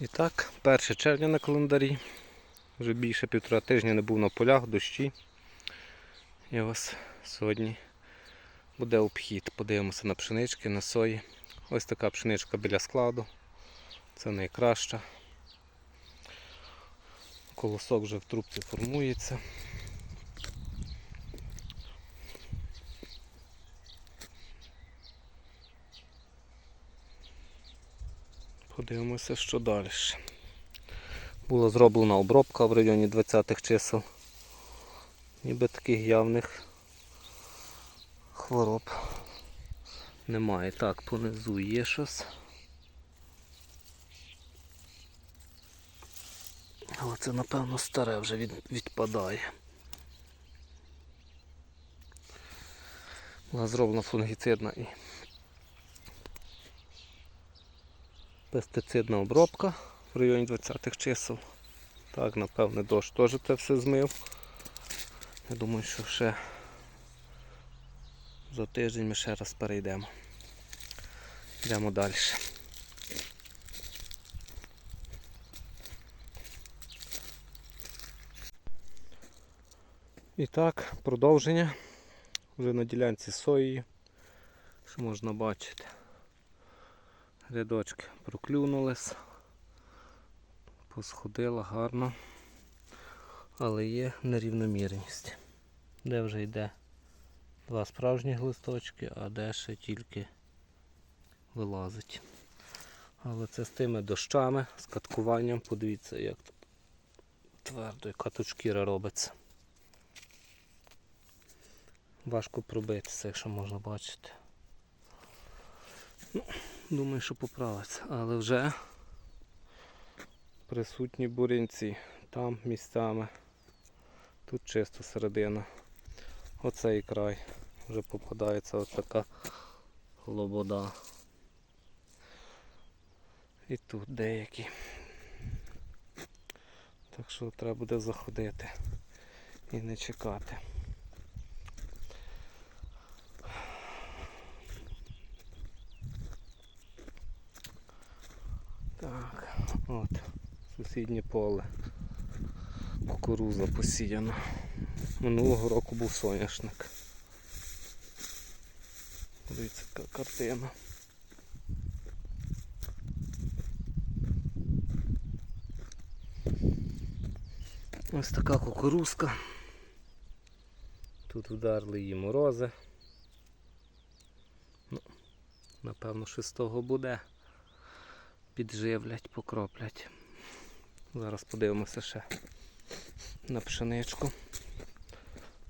І так, 1 червня на календарі. Вже більше півтора тижня не був на полях, дощі. І ось сьогодні буде обхід. Подивимося на пшенички, на сої. Ось така пшеничка біля складу. Це найкраща. Колосок вже в трубці формується. Подивимося, що далі. Була зроблена обробка в районі 20-х чисел. Ніби таких явних хвороб немає. Так, понизу є щось. Але це напевно старе вже від, відпадає. Була зроблена фунгіцидна і пестицидна обробка в районі 20-х чисел. Так, напевне, дощ теж це все змив. Я думаю, що ще за тиждень ми ще раз перейдемо. Йдемо далі. І так, продовження. Вже на ділянці сої, що можна бачити. Рядочки проклюнулись, посходила гарно, але є нерівномірність. Де вже йде два справжні листочки, а де ще тільки вилазить. Але це з тими дощами, з каткуванням, подивіться, як тут твердо, яка тут шкіра робиться. Важко пробитися, якщо можна бачити. Ну, Думаю, що поправиться, але вже присутні бурянці там місцями. Тут чисто середина. Оцей край вже попадається ось така лобода. І тут деякі. Так що треба буде заходити і не чекати. Так, от, сусіднє поле. Кукуруза посіяна. Минулого року був соняшник. Дивіться, яка картина. Ось така кукурузка. Тут вдарили її морози. Ну, напевно, що з того буде підживлять, покроплять. Зараз подивимося ще на пшеничку.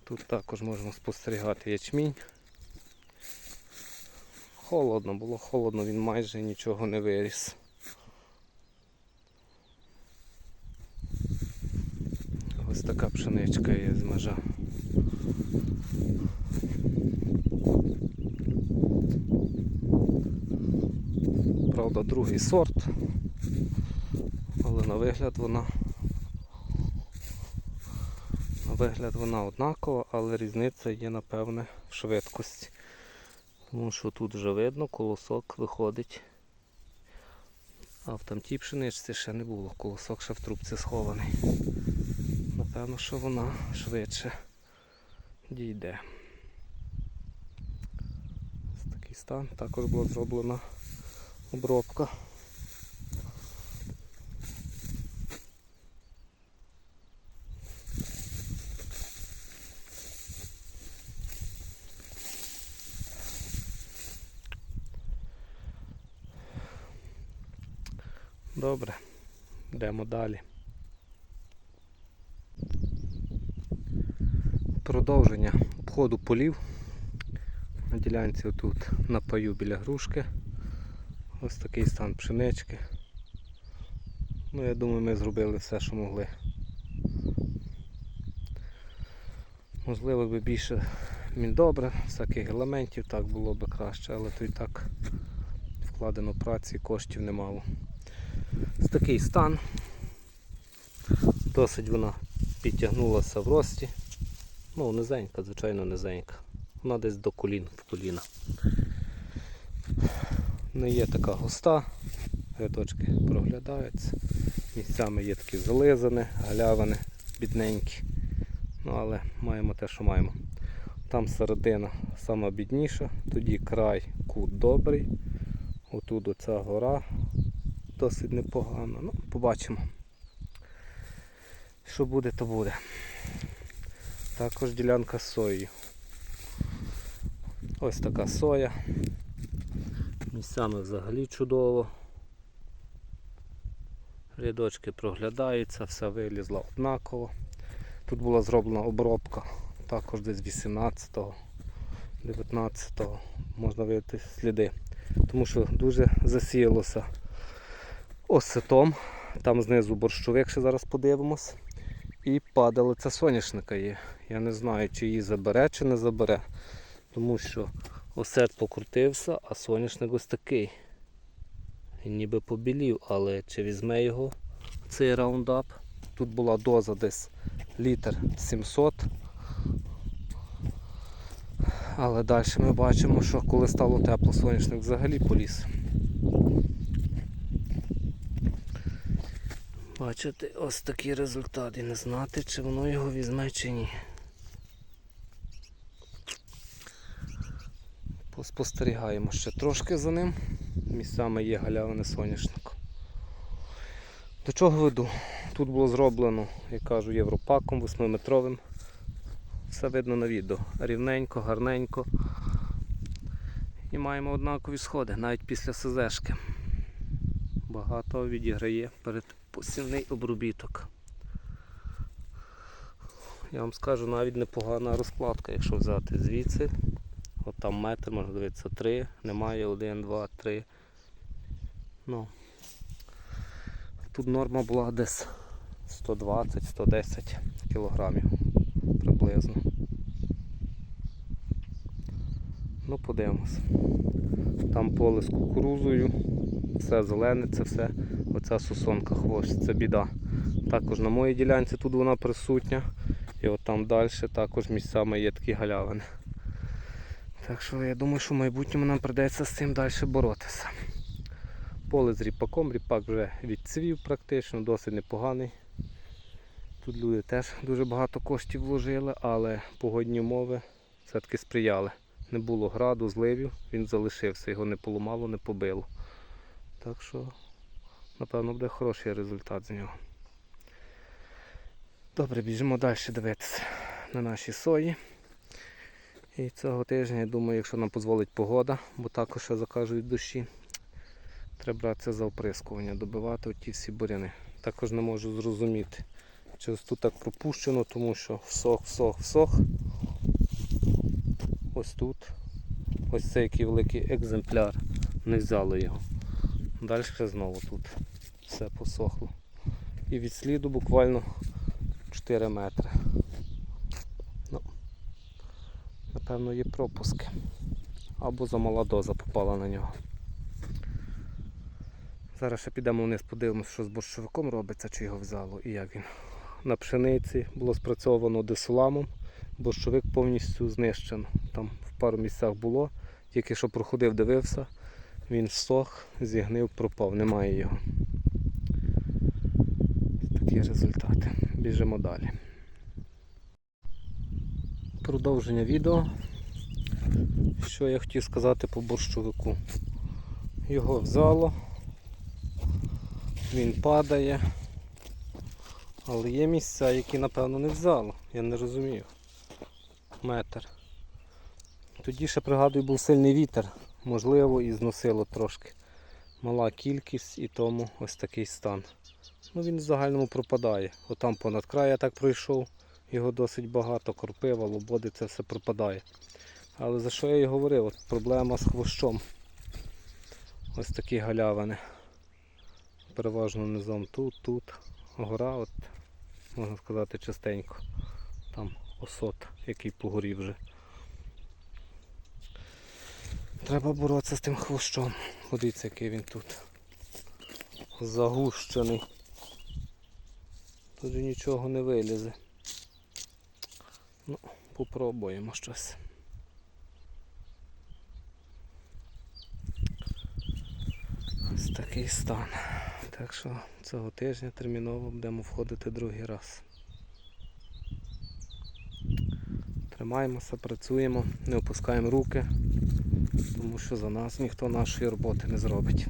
Тут також можна спостерігати ячмінь. Холодно, було холодно, він майже нічого не виріс. Ось така пшеничка є з межа. Правда, другий сорт, але на вигляд вона на вигляд вона однакова, але різниця є, напевне, в швидкості. Тому що тут вже видно, колосок виходить. А в тамтій пшеничці ще не було, колосок ще в трубці схований. Напевно, що вона швидше дійде. Ось такий стан. Також була зроблена обробка. Добре, йдемо далі. Продовження обходу полів. На ділянці отут на паю біля грушки. Ось такий стан пшенички. Ну, я думаю, ми зробили все, що могли. Можливо, би більше міндобре, всяких елементів, так було б краще, але то і так вкладено праці, коштів немало. Такий стан. Досить вона підтягнулася в рості. Ну, низенька, звичайно, низенька. Вона десь до колін в коліна. Не є така густа, рядочки проглядаються. Місцями є такі зализані, галявини, бідненькі. Ну, але маємо те, що маємо. Там середина сама бідніша, тоді край кут добрий. Отут оця гора досить непогана. Ну, побачимо. Що буде, то буде. Також ділянка з соєю. Ось така соя. Місцями взагалі чудово. Рядочки проглядаються, все вилізло однаково. Тут була зроблена обробка також десь 18-го, 19-го можна видати сліди. Тому що дуже засіялося осетом. Там знизу борщовик ще зараз подивимось. І падалиця соняшника є. Я не знаю, чи її забере, чи не забере. Тому що осет покрутився, а соняшник ось такий. Він ніби побілів, але чи візьме його цей раундап? Тут була доза десь літр 700. Але далі ми бачимо, що коли стало тепло, соняшник взагалі поліз. Бачите, ось такий результат і не знати, чи воно його візьме чи ні. Поспостерігаємо ще трошки за ним. Місцями є галявини соняшнику. До чого веду? Тут було зроблено, як кажу, європаком 8-метровим. Все видно на відео. Рівненько, гарненько. І маємо однакові сходи, навіть після СЗшки. Багато відіграє перед посівний обробіток. Я вам скажу навіть непогана розкладка, якщо взяти звідси. От там метр, можна дивитися, три, немає один, два, три. Ну. Тут норма була десь 120-110 кілограмів приблизно. Ну, подивимось. Там поле з кукурузою, все зелене, це все. Оця сусонка хвощ, це біда. Також на моїй ділянці тут вона присутня. І от там далі також місцями є такі галявини. Так що я думаю, що в майбутньому нам прийдеться з цим далі боротися. Поле з ріпаком, ріпак вже відцвів практично, досить непоганий. Тут люди теж дуже багато коштів вложили, але погодні умови все-таки сприяли. Не було граду, зливів, він залишився, його не поламало, не побило. Так що, напевно, буде хороший результат з нього. Добре, біжимо далі дивитися на наші сої. І цього тижня, я думаю, якщо нам дозволить погода, бо також ще закажуть дощі, треба братися за оприскування, добивати оті всі буряни. Також не можу зрозуміти, чи тут так пропущено, тому що всох, всох, всох. Ось тут. Ось цей який великий екземпляр. Не взяли його. Далі знову тут все посохло. І від сліду буквально 4 метри. Ну, напевно, є пропуски. Або замала доза попала на нього. Зараз ще підемо вниз, подивимося, що з борщовиком робиться, чи його взяло і як він. На пшениці було спрацьовано десоламом, борщовик повністю знищено. Там в пару місцях було, тільки що проходив, дивився, він всох, зігнив, пропав, немає його. Такі результати. Біжимо далі. Продовження відео. Що я хотів сказати по борщовику. Його взяло, він падає. Але є місця, які напевно не взяло. Я не розумію. Метр. Тоді ще пригадую був сильний вітер. Можливо і зносило трошки. Мала кількість і тому ось такий стан. Ну Він в загальному пропадає. Отам понад край я так пройшов, його досить багато, корпива, лободи, це все пропадає. Але за що я і говорив? От проблема з хвощом. Ось такі галявини. Переважно низом тут, тут. Гора, от, можна сказати, частенько. Там осот, який погорів вже. Треба боротися з тим хвощом. Подивіться, який він тут. Загущений. Тут нічого не вилізе. Ну, попробуємо щось. Ось Ось такий стан. Так що цього тижня терміново будемо входити другий раз. Тримаємося, працюємо, не опускаємо руки, тому що за нас ніхто нашої роботи не зробить.